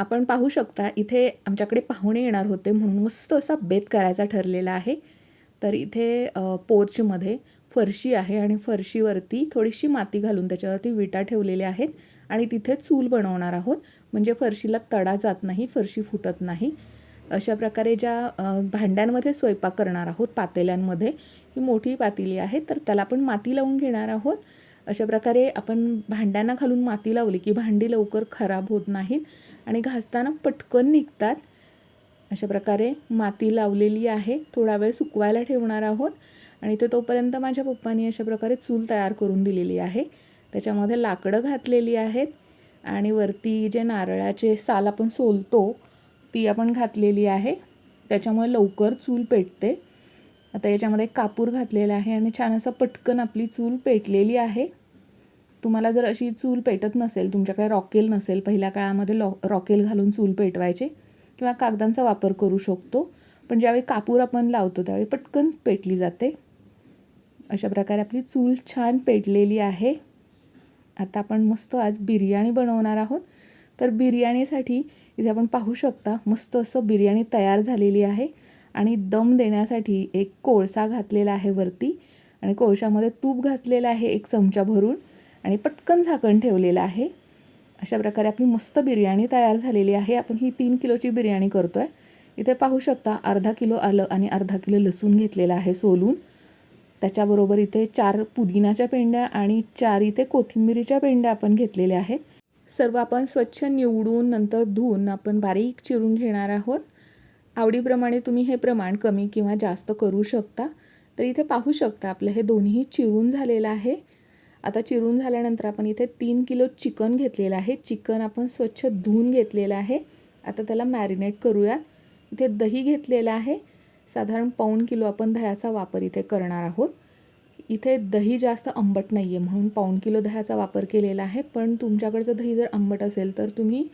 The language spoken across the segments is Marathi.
आपण पाहू शकता इथे आमच्याकडे पाहुणे येणार होते म्हणून मस्त असा बेत करायचा ठरलेला आहे. तर इथे पोर्चमध्ये फरशी आहे आणि फरशीवरती थोडीशी माती घालून त्याच्यावरती विटा ठेवलेल्या आहेत आणि तिथे चूल बनवणार आहोत. म्हणजे फरशीला तडा जात नाही फरशी फुटत नाही. अशा प्रकारे ज्या भांड्यांमध्ये स्वयंपाक करणार आहोत पातेल्यांमध्ये ही मोठी पातेली आहे तर त्याला आपण माती लावून घेणार आहोत. अशा प्रकारे आपण भांड्यांना घालून माती लावली की भांडी लवकर खराब होत नाहीत. आणि घासताना पटकन निघतात. अशा प्रकारे माती लावलेली आहे. थोडा वेळ सुकवायला ठेवणार आहोत. आणि ते तोपर्यंत माझ्या पप्पांनी अशा प्रकारे चूल तयार करून दिलेली आहे. त्याच्यामध्ये लाकडं घातलेली आहेत. आणि वरती जे नारळाचे साल आपण सोलतो ती आपण घातलेली आहे. त्याच्यामुळे लवकर चूल पेटते. आता याच्यामध्ये कापूर घातलेला आहे आणि छान असं पटकन आपली चूल पेटलेली आहे. तुम्हाला जर अशी चूल पेटत नसेल तुमच्याकडे रॉकेल नसेल पहिल्या काळामध्ये लॉ रॉकेल घालून चूल पेटवायचे किंवा कागदांचा वापर करू शकतो पण ज्यावेळी कापूर आपण लावतो त्यावेळी पटकन पेटली जाते. अशा प्रकारे आपली चूल छान पेटलेली आहे. आता आपण मस्त आज बिर्याणी बनवणार आहोत. तर बिर्याणीसाठी इथे आपण पाहू शकता मस्त असं बिर्याणी तयार झालेली आहे आणि दम देण्यासाठी एक कोळसा घातलेला आहे वरती आणि कोळशामध्ये तूप घातलेलं आहे एक चमचा भरून. आणि पटकन झाकण ठेवलेलं आहे. अशा प्रकारे आपली मस्त बिर्याणी तयार झालेली आहे. आपण ही तीन किलोची बिर्याणी करतो आहे इथे पाहू शकता अर्धा किलो आलं आणि अर्धा किलो लसूण घेतलेला आहे सोलून. त्याच्याबरोबर इथे चार पुदिनाच्या पेंड्या आणि चार इथे कोथिंबिरीच्या पेंड्या आपण घेतलेल्या आहेत. सर्व आपण स्वच्छ निवडून नंतर धुवून आपण बारीक चिरून घेणार आहोत. आवडीप्रमाणे तुम्ही हे प्रमाण कमी किंवा जास्त करू शकता. तर इथे पाहू शकता आपलं हे दोन्ही चिरून झालेलं आहे. आता चिरून झाल्यानंतर आपण इथे तीन किलो चिकन घेतलेलं आहे. चिकन आपण स्वच्छ धुवून घेतलेलं आहे. आता त्याला मॅरिनेट करूयात. इथे दही घेतलेलं आहे. साधारण पाऊण किलो आपण दह्याचा वापर इथे करणार आहोत. इथे दही जास्त आंबट नाही आहे म्हणून पाऊण किलो दह्याचा वापर केलेला आहे. पण तुमच्याकडचं दही जर आंबट असेल तर तुम्ही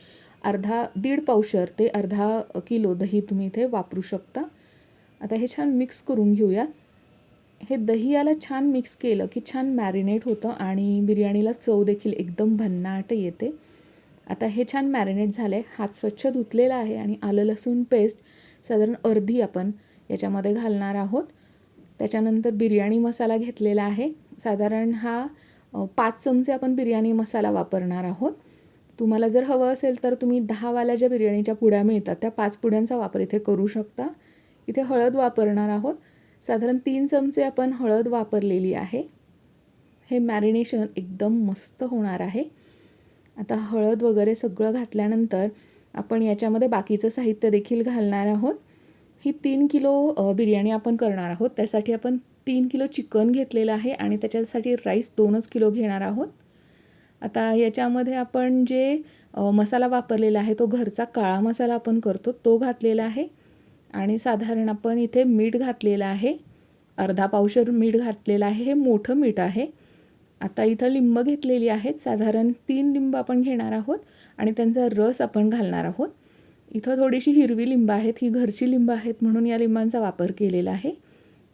अर्धा दीड पावशर ते अर्धा किलो दही तुम्ही इथे वापरू शकता. आता हे छान मिक्स करून घेऊयात. हे दही याला छान मिक्स केलं की छान मॅरिनेट होतं आणि बिर्याणीला चव देखील एकदम भन्नाट येते. आता हे छान मॅरिनेट झालं आहे हात स्वच्छ धुतलेला आहे आणि आलं लसूण पेस्ट साधारण अर्धी आपण याच्यामध्ये घालणार आहोत. त्याच्यानंतर बिर्याणी मसाला घेतलेला आहे. साधारण हा पाच चमचे आपण बिर्याणी मसाला वापरणार आहोत. तुम्हाला जर हवं असेल तर तुम्ही दहावाल्या ज्या बिर्याणीच्या पुड्या मिळतात त्या पाच पुड्यांचा वापर इथे करू शकता. इथे हळद वापरणार आहोत. साधारण तीन चमचे आपण हळद वापरलेली आहे. हे मॅरिनेशन एकदम मस्त होणार आहे. आता हळद वगैरे सगळं घातल्यानंतर आपण याच्यामध्ये बाकीचं साहित्य देखील घालणार आहोत. ही तीन किलो बिर्याणी आपण करणार आहोत. त्यासाठी आपण तीन किलो चिकन घेतलेलं आहे आणि त्याच्यासाठी राईस दोनच किलो घेणार आहोत. आता याच्यामध्ये आपण जे मसाला वापरलेला आहे तो घरचा काळा मसाला आपण करतो तो घातलेला आहे. आणि साधारण आपण इथे मीठ घातलेलं आहे. अर्धा पावशर मीठ घातलेलं आहे. हे मोठं मीठ आहे. आता इथं लिंब घेतलेली आहेत. साधारण तीन लिंब आपण घेणार आहोत आणि त्यांचा रस आपण घालणार आहोत. इथं थोडीशी हिरवी लिंब आहेत. ही घरची लिंब आहेत म्हणून या लिंबांचा वापर केलेला आहे.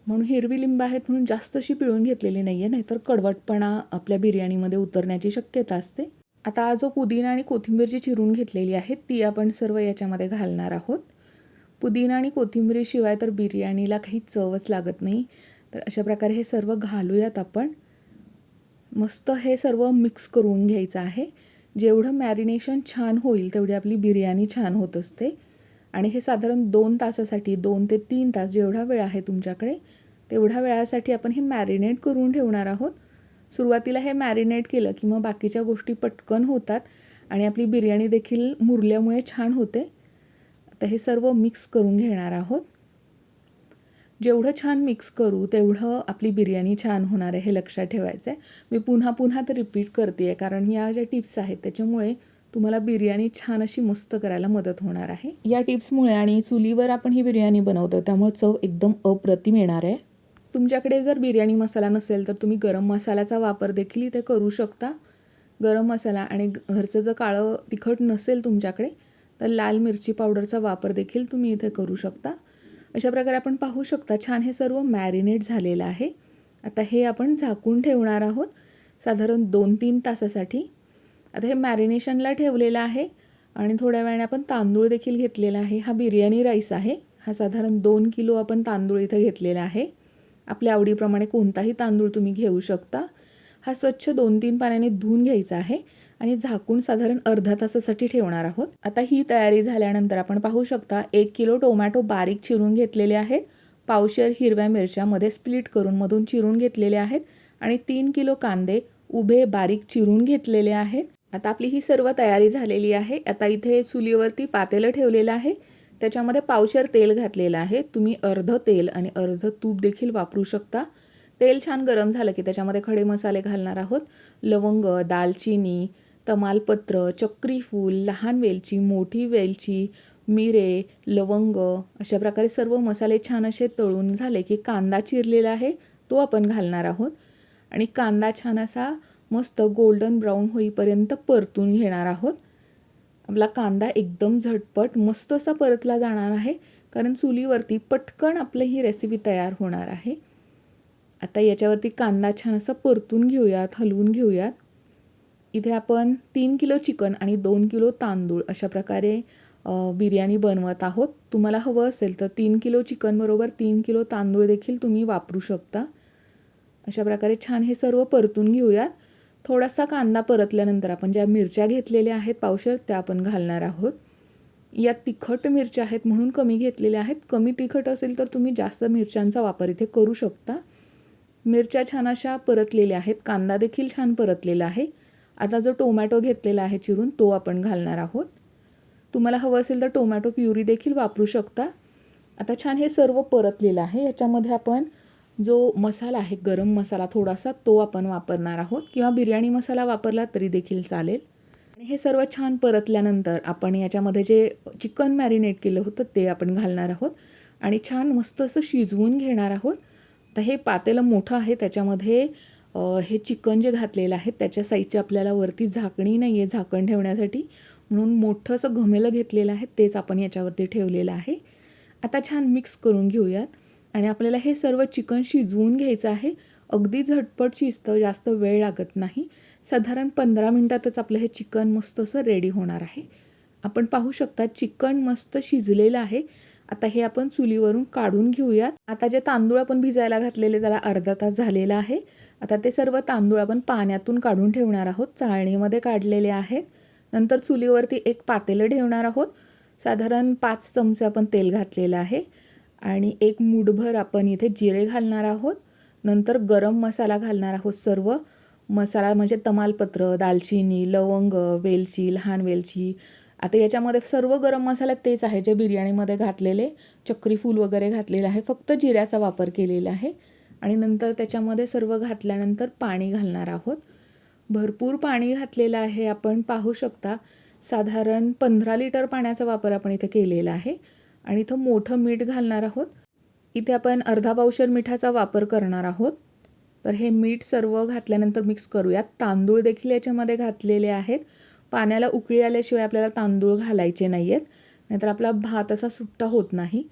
म्हणून हिरवी लिंब आहेत म्हणून जास्तशी पिळून घेतलेली नाही आहे नाहीतर कडवटपणा आपल्या बिर्याणीमध्ये उतरण्याची शक्यता असते. आता जो पुदिना आणि कोथिंबीर जी चिरून घेतलेली आहे ती आपण सर्व याच्यामध्ये घालणार आहोत. पुदिना आणि कोथिंबीरीशिवाय तर बिर्याणीला काही चवच लागत नाही. तर अशा प्रकारे हे सर्व घालूयात आपण. मस्त हे सर्व मिक्स करून घ्यायचं आहे. जेवढं मॅरिनेशन छान होईल तेवढी आपली बिर्याणी छान होत असते. आणि हे साधारण दोन तासासाठी दोन ते तीन तास जेवढा वेळ आहे तुमच्याकडे तेवढ्या वेळासाठी आपण हे मॅरिनेट करून ठेवणार आहोत. सुरुवातीला हे मॅरिनेट केलं की मग बाकीच्या गोष्टी पटकन होतात आणि आपली बिर्याणी देखील मुरल्यामुळे छान होते. तर हे सर्व मिक्स करून घेणार आहोत. जेवढं छान मिक्स करू तेवढं आपली बिर्याणी छान होणार आहे हे लक्षात ठेवायचं आहे मी पुन्हा पुन्हा तर रिपीट करते आहे कारण या ज्या टिप्स आहेत त्याच्यामुळे तुम्हाला बिर्याणी छान अशी मस्त करायला मदत होणार आहे. या टिप्समुळे आणि चुलीवर आपण ही बिर्याणी बनवतो त्यामुळे चव एकदम अप्रतिम येणार आहे. तुमच्याकडे जर बिर्याणी मसाला नसेल तर तुम्ही गरम मसाल्याचा वापर देखील इथे करू शकता. गरम मसाला आणि घरचं जर काळं तिखट नसेल तुमच्याकडे तर लाल मिरची पावडरचा वापर देखील तुम्ही इथे करू शकता. अशा प्रकारे आपण पाहू शकता छान हे सर्व मॅरिनेट झालेलं आहे. आता हे आपण झाकून ठेवणार आहोत साधारण दोन तीन तासासाठी. आता हे मॅरिनेशनला ठेवलेलं आहे आणि थोड्या वेळाने आपण तांदूळ देखील घेतलेला आहे. हा बिर्याणी राईस आहे. हा साधारण दोन किलो आपण तांदूळ इथं घेतलेला आहे. आपल्या आवडीप्रमाणे कोणताही तांदूळ तुम्ही घेऊ शकता. हा स्वच्छ दोन तीन पाण्याने धुवून घ्यायचा आहे. आणि झाकून साधारण अर्धा तासासाठी ठेवणार आहोत. आता ही तयारी झाल्यानंतर आपण पाहू शकता एक किलो टोमॅटो बारीक चिरून घेतलेले आहेत. पावशेर हिरव्या मिरच्यामध्ये स्प्लिट करून मधून चिरून घेतलेले आहेत आणि तीन किलो कांदे उभे बारीक चिरून घेतलेले आहेत. आता आपली ही सर्व तयारी झालेली आहे. आता इथे चुलीवरती पातेलं ठेवलेलं आहे. त्याच्यामध्ये पावशेर तेल घातलेलं आहे. तुम्ही अर्ध तेल आणि अर्ध तूप देखील वापरू शकता. तेल छान गरम झालं की त्याच्यामध्ये खडे मसाले घालणार आहोत. लवंग दालचिनी तमालपत्र चक्री फूल लहान वेलची मोठी वेलची मिरे लवंग अशा प्रकारे सर्व मसाले छान असे तळून झाले की कांदा चिरलेला आहे तो आपण घालणार आहोत. आणि कांदा छान असा मस्त गोल्डन ब्राऊन होईपर्यंत परतून घेणार आहोत. आपला कांदा एकदम झटपट मस्त असा परतला जाणार आहे कारण चुलीवरती पटकन आपलं ही रेसिपी तयार होणार आहे. आता याच्यावरती कांदा छान असा परतून घेऊयात हलवून घेऊयात. इथे आपण तीन किलो चिकन आणि दोन किलो तांदूळ अशा प्रकारे बिर्याणी बनवत आहोत. तुम्हाला हवं असेल तर तीन किलो चिकनबरोबर तीन किलो तांदूळ देखील तुम्ही वापरू शकता. अशा प्रकारे छान हे सर्व परतून घेऊयात. थोडासा कांदा परतल्यानंतर आपण ज्या मिरच्या घेतलेल्या आहेत पावशर त्या आपण घालणार आहोत. या तिखट मिरच्या आहेत म्हणून कमी घेतलेल्या आहेत. कमी तिखट असेल तर तुम्ही जास्त मिरच्यांचा वापर इथे करू शकता. मिरच्या छान अशा परतलेल्या आहेत. कांदा देखील छान परतलेला आहे. आता जो टोमॅटो घेतलेला आहे चिरून तो आपण घालणार आहोत. तुम्हाला हवं असेल तर टोमॅटो प्युरी देखील वापरू शकता. आता छान हे सर्व परतलेलं आहे. याच्यामध्ये आपण जो मसाला आहे गरम मसाला थोडासा तो आपण वापरणार आहोत. किंवा बिर्याणी मसाला वापरला तरी देखील चालेल. आणि हे सर्व छान परतल्यानंतर आपण याच्यामध्ये जे चिकन मॅरिनेट केलं होतं ते आपण घालणार आहोत. आणि छान मस्त असं शिजवून घेणार आहोत. तर हे पातेलं मोठं आहे त्याच्यामध्ये हे चिकन जे घातलेलं आहे त्याच्या साईजची आपल्याला वरती झाकणी नाही आहे झाकण ठेवण्यासाठी. म्हणून मोठं असं घमेलं घेतलेलं आहे तेच आपण याच्यावरती ठेवलेलं आहे. आता छान मिक्स करून घेऊयात. आणि आपल्याला हे सर्व चिकन शिजवून घ्यायचं आहे. अगदी झटपट शिजतं जास्त वेळ लागत नाही. साधारण पंधरा मिनटातच आपलं हे चिकन मस्त असं रेडी होणार आहे. आपण पाहू शकता चिकन मस्त शिजलेलं आहे. आता हे आपण चुलीवरून काढून घेऊयात. आता जे तांदूळ आपण भिजायला घातलेले त्याला अर्धा तास झालेला आहे. आता ते सर्व तांदूळ आपण पाण्यातून काढून ठेवणार आहोत. चाळणीमध्ये काढलेले आहेत. नंतर चुलीवरती एक पातेलं ठेवणार आहोत. साधारण पाच चमचे आपण तेल घातलेलं आहे. आणि एक मूठभर आपण इथे जिरे घालणार आहोत. नंतर गरम मसाला घालणार आहोत सर्व. मसाला म्हणजे तमालपत्र दालचिनी लवंग वेलची लहान वेलची आता याच्यामध्ये सर्व गरम मसाला तेच आहे जे बिर्याणीमध्ये घातलेले चक्री फूल वगैरे घातलेलं आहे फक्त जिऱ्याचा वापर केलेला आहे. आणि नंतर त्याच्यामध्ये सर्व घातल्यानंतर पाणी घालणार आहोत. भरपूर पाणी घातलेलं आहे आपण पाहू शकता. साधारण पंधरा लिटर पाण्याचा वापर आपण इथे केलेला आहे. आणि इथं मोठं मीठ घालणार आहोत. इथे आपण अर्धा पावशर मिठाचा वापर करणार आहोत. तर हे मीठ सर्व घातल्यानंतर मिक्स करूयात. तांदूळ देखील याच्यामध्ये घातलेले आहेत. पाण्याला उकळी आल्याशिवाय आपल्याला तांदूळ घालायचे नाही आहेत नाहीतर आपला भात असा सुट्टा होत नाही.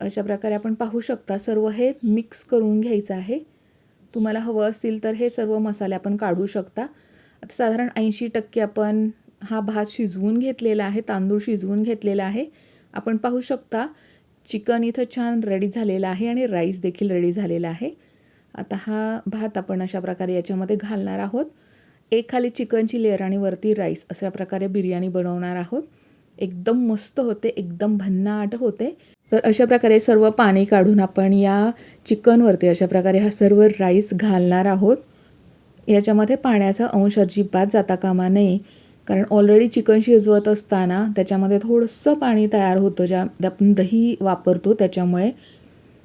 अशा प्रकारे आपण पाहू शकता सर्व हे मिक्स करून घ्यायचं आहे. तुम्हाला हवं असतील तर हे सर्व मसाले आपण काढू शकता. आता साधारण ऐंशी टक्के आपण हा भात शिजवून घेतलेला आहे तांदूळ शिजवून घेतलेला आहे. आपण पाहू शकता चिकन इथं छान रेडी झालेलं आहे आणि राईस देखील रेडी झालेला आहे. आता हा भात आपण अशा प्रकारे याच्यामध्ये घालणार आहोत. एक खाली चिकनची लेअर आणि वरती राईस अशा प्रकारे बिर्याणी बनवणार आहोत. एकदम मस्त होते एकदम भन्नाट होते. तर अशा प्रकारे सर्व पाणी काढून आपण या चिकनवरती अशा प्रकारे हा सर्व राईस घालणार आहोत. याच्यामध्ये पाण्याचा अंश अजिबात जाता कामा नये कारण ऑलरेडी चिकन शिजवत असताना त्याच्यामध्ये थोडंसं पाणी तयार होतं ज्या आपण दही वापरतो त्याच्यामुळे.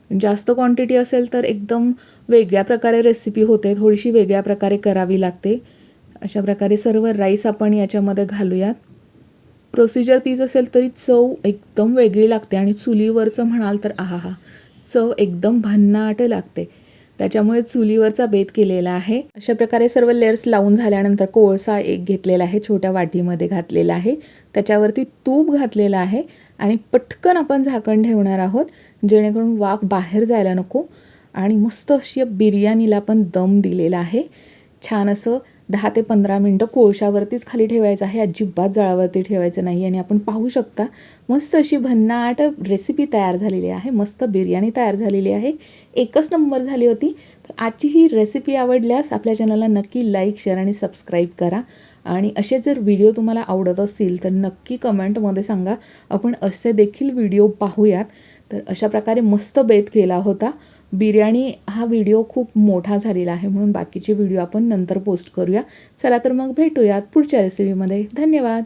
जास्त क्वांटिटी असेल तर एकदम वेगळ्या प्रकारे रेसिपी होते थोडीशी वेगळ्या प्रकारे करावी लागते. अशा प्रकारे सर्व राईस आपण याच्यामध्ये घालूयात. प्रोसिजर तीच असेल तरी चव एकदम वेगळी लागते आणि चुलीवरचं म्हणाल तर आहा हा चव एकदम भन्नाट लागते. त्याच्यामुळे चुलीवरचा बेत केलेला आहे. अशा प्रकारे सर्व लेअर्स लावून झाल्यानंतर कोळसा एक घेतलेला आहे छोट्या वाटीमध्ये घातलेला आहे. त्याच्यावरती तूप घातलेलं आहे आणि पटकन आपण झाकण ठेवणार आहोत जेणेकरून वाफ बाहेर जायला नको. आणि मस्त अशी बिर्याणीला पण दम दिलेला आहे. छान असं दहा ते पंधरा मिनटं कोळशावरतीच खाली ठेवायचं आहे. अजिबात जळावरती ठेवायचं नाही आणि आपण पाहू शकता मस्त अशी भन्नाट रेसिपी तयार झालेली आहे. मस्त बिर्याणी तयार झालेली आहे. एकच नंबर झाली होती. तर आजची ही रेसिपी आवडल्यास आपल्या चॅनलला नक्की लाईक शेअर आणि सबस्क्राईब करा. आणि असे जर व्हिडिओ तुम्हाला आवडत असतील तर नक्की कमेंटमध्ये सांगा. आपण असे देखील व्हिडिओ पाहूयात. तर अशा प्रकारे मस्त बेत केला होता. बिर्याणी हा व्हिडिओ खूप मोठा झालेला आहे म्हणून बाकीचे व्हिडिओ आपण नंतर पोस्ट करूया. चला तर मग भेटूयात पुढच्या रेसिपीमध्ये धन्यवाद.